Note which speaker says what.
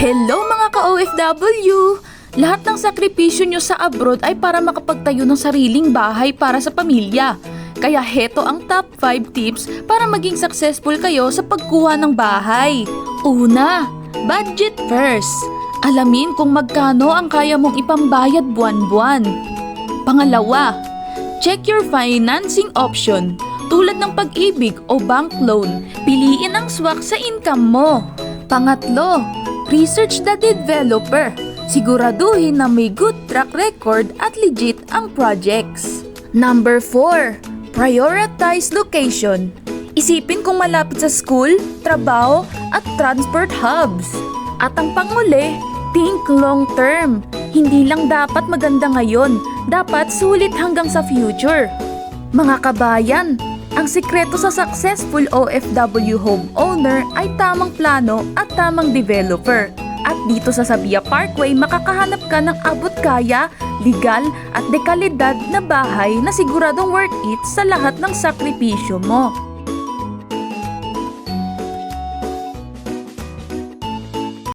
Speaker 1: Hello mga ka-OFW! Lahat ng sakripisyo nyo sa abroad ay para makapagtayo ng sariling bahay para sa pamilya. Kaya heto ang top 5 tips para maging successful kayo sa pagkuha ng bahay. Una, budget first. Alamin kung magkano ang kaya mong ipambayad buwan-buwan. Pangalawa, check your financing option. Tulad ng pag-ibig o bank loan, piliin ang swak sa income mo. Pangatlo, research the developer. Siguraduhin na may good track record at legit ang projects. Number 4, prioritize location. Isipin kung malapit sa school, trabaho, at transport hubs. At ang panguli, think long term. Hindi lang dapat maganda ngayon, dapat sulit hanggang sa future. Mga kabayan, ang sikreto sa successful OFW homeowner ay tamang plano at tamang developer. At dito sa Sabia Parkway, makakahanap ka ng abot kaya, legal at dekalidad na bahay na siguradong worth it sa lahat ng sakripisyo mo.